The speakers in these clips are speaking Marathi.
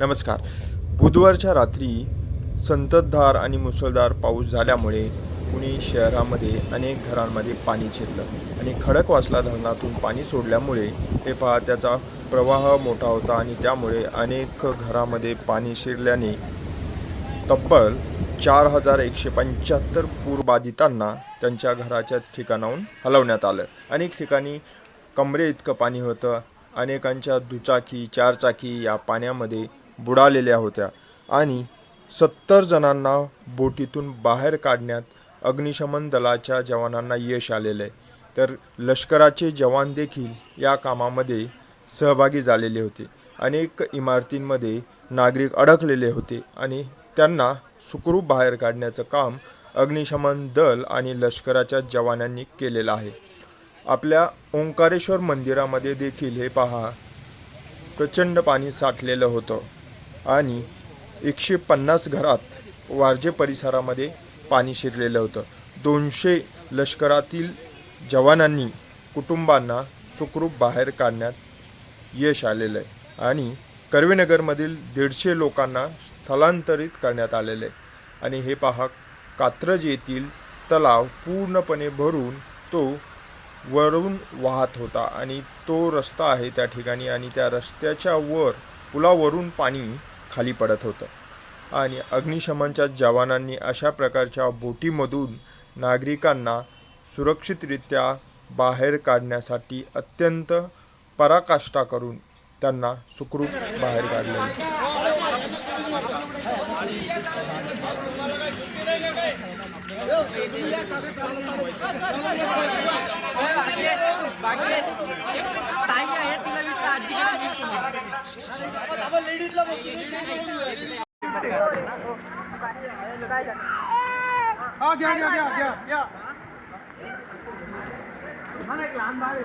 नमस्कार. बुधवारच्या रात्री संततधार आणि मुसळधार पाऊस झाल्यामुळे पुणे शहरामध्ये अनेक घरांमध्ये पाणी शिरलं आणि खडकवासला धरणातून पाणी सोडल्यामुळे हे पहा त्याचा प्रवाह मोठा होता आणि त्यामुळे अनेक घरामध्ये पाणी शिरल्याने तब्बल चार हजार एकशे पंच्याहत्तर पूरबाधितांना त्यांच्या घराच्या ठिकाणाहून हलवण्यात आलं. अनेक ठिकाणी कमरे इतकं पाणी होतं. अनेकांच्या दुचाकी चारचाकी या पाण्यामध्ये बुडालेल्या होत्या आणि सत्तर जणांना बोटीतून बाहेर काढण्यात अग्निशमन दलाच्या जवानांना यश आलेलं आहे तर लष्कराचे जवान देखील या कामामध्ये सहभागी झालेले होते. अनेक इमारतींमध्ये नागरिक अडकलेले होते आणि त्यांना सुखरूप बाहेर काढण्याचं काम अग्निशमन दल आणि लष्कराच्या जवानांनी केलेलं आहे. आपल्या ओंकारेश्वर मंदिरामध्ये देखील हे पहा. प्रचंड पाणी साठलेलं होतं. आणि एकशे पन्नास घरात वारजे परिसरामध्ये पाणी शिरलेलं होतं. दोनशे लष्करातील जवानांनी कुटुंबांना सुखरूप बाहेर काढण्यात यश आलेलं आहे आणि कर्वेनगरमधील दीडशे लोकांना स्थलांतरित करण्यात आलेलं आहे. आणि हे पहा कात्रज येथील तलाव पूर्णपणे भरून तो वरून वाहत होता आणि तो रस्ता आहे त्या ठिकाणी आणि त्या रस्त्याच्या वर पुलावरून पाणी खाली पडत होतं. आणि अग्निशमनच्या जवानांनी अशा प्रकारच्या बोटीमधून नागरिकांना सुरक्षितरित्या बाहेर काढण्यासाठी अत्यंत पराकाष्ठा करून त्यांना सुखरूप बाहेर काढले. बाकी घ्या घ्या घ्या घ्या घ्या. लहान भाग आहे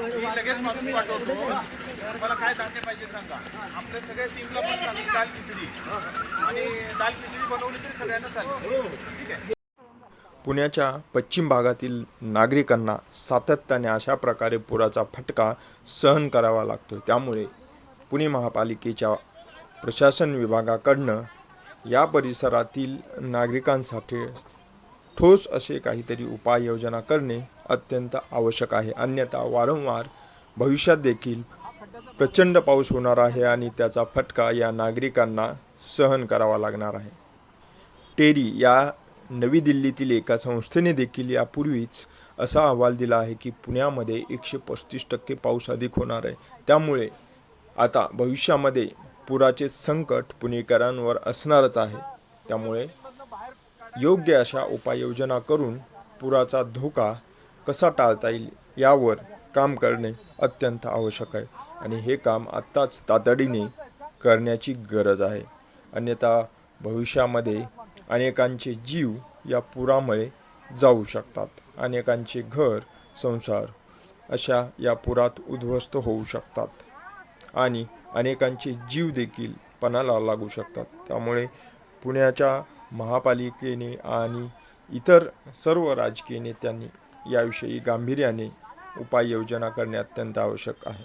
मी लगेच पाठवतो मला काय धान्य पाहिजे सांगा आपल्या सगळ्या टीमला पण दाल खिचडी आणि दाल खिचडी बनवली तरी सगळ्यांना चालेल ठीक आहे पुण्याच्या पश्चिम भागातील नागरिकांना सातत्याने अशा प्रकारे पुराचा फटका सहन करावा लागतो त्यामुळे पुणे महापालिकेच्या प्रशासन विभागाकडनं या परिसरातील नागरिकांसाठी ठोस असे काहीतरी उपाययोजना करणे अत्यंत आवश्यक आहे. अन्यथा वारंवार भविष्यात देखील प्रचंड पाऊस होणार आहे आणि त्याचा फटका या नागरिकांना सहन करावा लागणार आहे. टेरी या नवी दिल्लीतील एका संस्थेने देखील यापूर्वीच असा अहवाल दिला आहे की पुण्यामध्ये एकशे पस्तीस टक्के पाऊस अधिक होणार आहे. त्यामुळे आता भविष्यामध्ये पुराचे संकट पुणेकरांवर असणारच आहे. त्यामुळे योग्य अशा उपाययोजना करून पुराचा धोका कसा टाळता येईल यावर काम करणे अत्यंत आवश्यक आहे आणि हे काम आत्ताच तातडीने करण्याची गरज आहे. अन्यथा भविष्यामध्ये अनेकांचे जीव या पुरामुळे जाऊ शकतात. अनेकांचे घर संसार अशा या पुरात उद्ध्वस्त होऊ शकतात. आणि अनेकांचे जीव देखील पणाला लागू शकतात. त्यामुळे पुण्याच्या महापालिकेने आणि इतर सर्व राजकीय नेत्यांनी याविषयी गांभीर्याने उपाययोजना करणे अत्यंत आवश्यक आहे.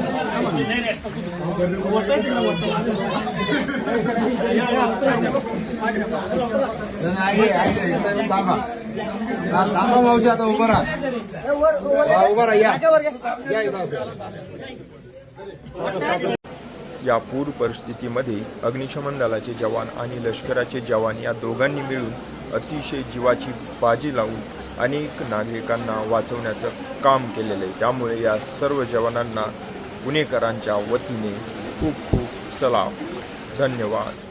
थांबा थांबा मावशी आता उभं राहा उभं राहा या या पूर परिस्थितीमध्ये अग्निशमन दलाचे जवान आणि लष्कराचे जवान या दोघांनी मिळून अतिशय जीवाची बाजी लावून अनेक नागरिकांना वाचवण्याचं काम केलेलं आहे. त्यामुळे या सर्व जवानांना पुणेकरांच्या वतीने खूप खूप सलाम. धन्यवाद.